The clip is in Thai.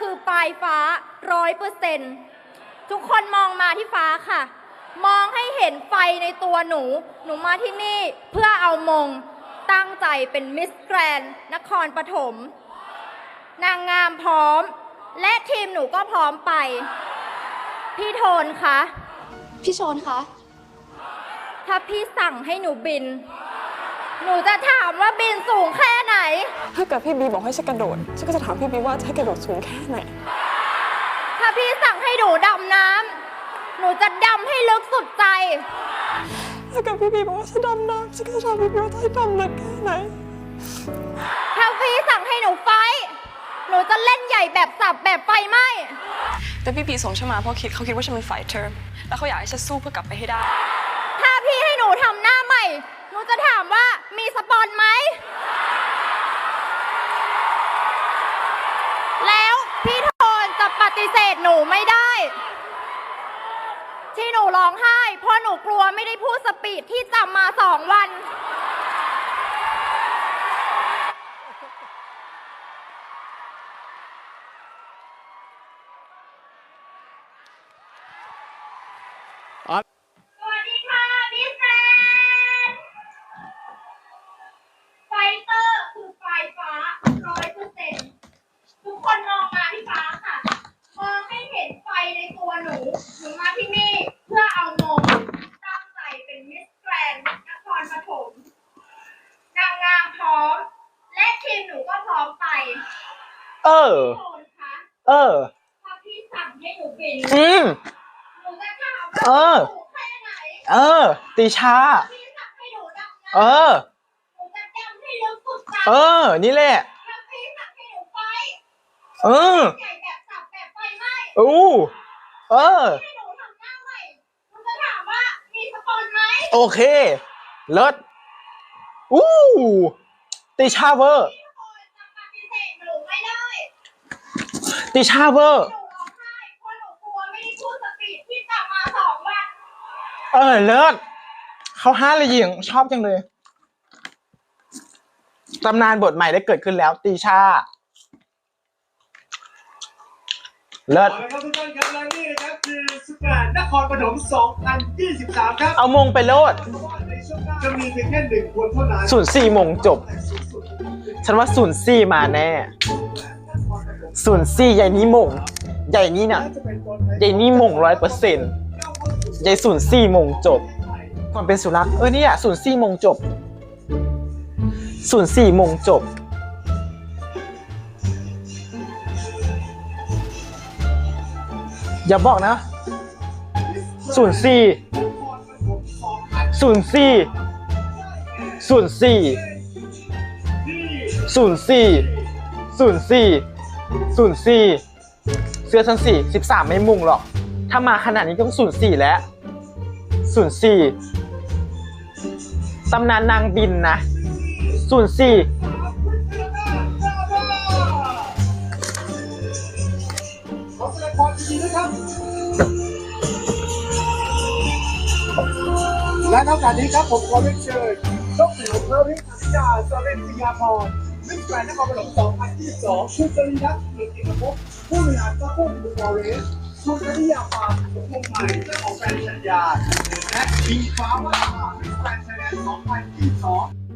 คือปลายฟ้าร้อยเปอร์เซ็นทุกคนมองมาที่ฟ้าค่ะ มองให้เห็นไฟในตัวหนู หนูมาที่นี่เพื่อเอามงตั้งใจเป็นมิสแกรนนครปฐมนางงามพร้อม และทีมหนูก็พร้อมไป พี่โทนคะ พี่โชนคะ ถ้าพี่สั่งให้หนูบิน หนูจะถามว่าบินสูงแค่ไหน ถ้าเกิดพี่บีบอกให้ฉันกระโดด ฉันก็จะถามพี่บีว่าจะให้กระโดดสูงแค่ไหน ถ้าพี่สั่งให้หนูดำน้ำ หนูจะดำให้ลึกสุดใจ ถ้าเกิดพี่บีบอกว่าฉันดำน้ำฉันก็จะถามพี่บีว่าจะให้ดำลึกแค่ไหน ถ้าพี่สั่งให้หนูไฟท์หนูจะเล่นใหญ่แบบสับแบบไฟไหม้แต่พี่บีส่งฉันมาเพราะคิดเขาคิดว่าฉันเป็นไฟเตอร์ แล้วเขาอยากให้ฉันสู้เพื่อกลับไปให้ได้ ถ้าพี่ให้หนูทำหน้าใหม่หนู จะถามว่ามีสปอนไหม แล้วพี่โทนจะปฏิเสธหนูไม่ได้ ที่หนูร้องไห้ เพราะหนูกลัวไม่ได้พูดสปีดที่จำมาสองวัน สวัสดีค่ะพี่แฟนไฟเตอร์คือไฟฟ้าร้อยเปอร์เซ็นต์ทุกคนมองมาที่ฟ้าค่ะ มองให้เห็นไฟในตัวหนู หนูมาที่นี่เพื่อเอามงตั้งใจเป็นมิสแกรนด์นครปฐมนางงามพร้อม และทีมหนูก็พร้อมไป เออโทนคะเออ ถ้าพี่สั่งให้หนูบินอืม หนูจะถามเอว่าอสูงแค่ไหนเออตีชา พี่สั่งให้หนูดำน้เออำหนูจะดำให้ลึกสุดใจเออ นี่แหละ ถ้าพี่สั่งให้หนูไฟเออ ใหญ่แบบสับแบบไฟไหม้อู้ เออ ให้หนูทำหน้าใหม่หนูจะถามว่ามีสปอนไหมโอเค เลิศอู้ตีชาเวอร์ พี่โคนจะปฏิเสธหนูไม่ได้ ตีชาเวอร์หนูร้องไห้เพราะหนูกลัวไม่ได้พูดสปีดที่จำมาสองวันเออเลิศเขาห้าเลยหญิงชอบจังเลยตำนานบทใหม่ได้เกิดขึ้นแล้ว ตีชา เลิศเอาละครับทุกท่านครับและนี่นะครับคือสุกานนครปฐม 2023 ครับ เอามงไปโลดในช่วงหน้าจะมีเพียงแค่หนึ่งคนเท่านั้นศูนย์สี่มงจบ ฉันว่าศูนย์สี่มาแน่ ศูนย์สี่ใหญ่นี้มงใหญ่นี้น่ะใหญ่นี้มงร้อยเปอร์เซ็นต์ใหญ่ศูนย์สี่มงจบความเป็นสุรักษ์เออเนี่ยศูนย์สี่มงจบศูนย์สี่มงจบอย่าบอกนะศูนย์สี่ศูนย์สี่ศูนย์สี่ศูนย์สี่ศูนย์สี่ ศูนย์สี่เสื้อชั้นสี่สิบสามไม่มุงหรอก ถ้ามาขนาดนี้ต้องศูนย์สี่แล้วศูนย์สี่ตำนานนางบินนะศูนย์สี่ขอแสดงความยินดีด้วยครับและนอกจากนี้ครับผมขอเรียนเชิญดรพระวิทยาสเรนติยาพร ม่ไกรนด์นครปฐม2022คุณจริยักษ์เกียรติภพผู้บริหารซัพพอร์ตบุฟอเรสคุณจริยาฟาร์มวงใหม่เจ้าของแบรนด์ชัญญาและอิงฟ้าว่าเป็นแฟนไทยแลนด์2022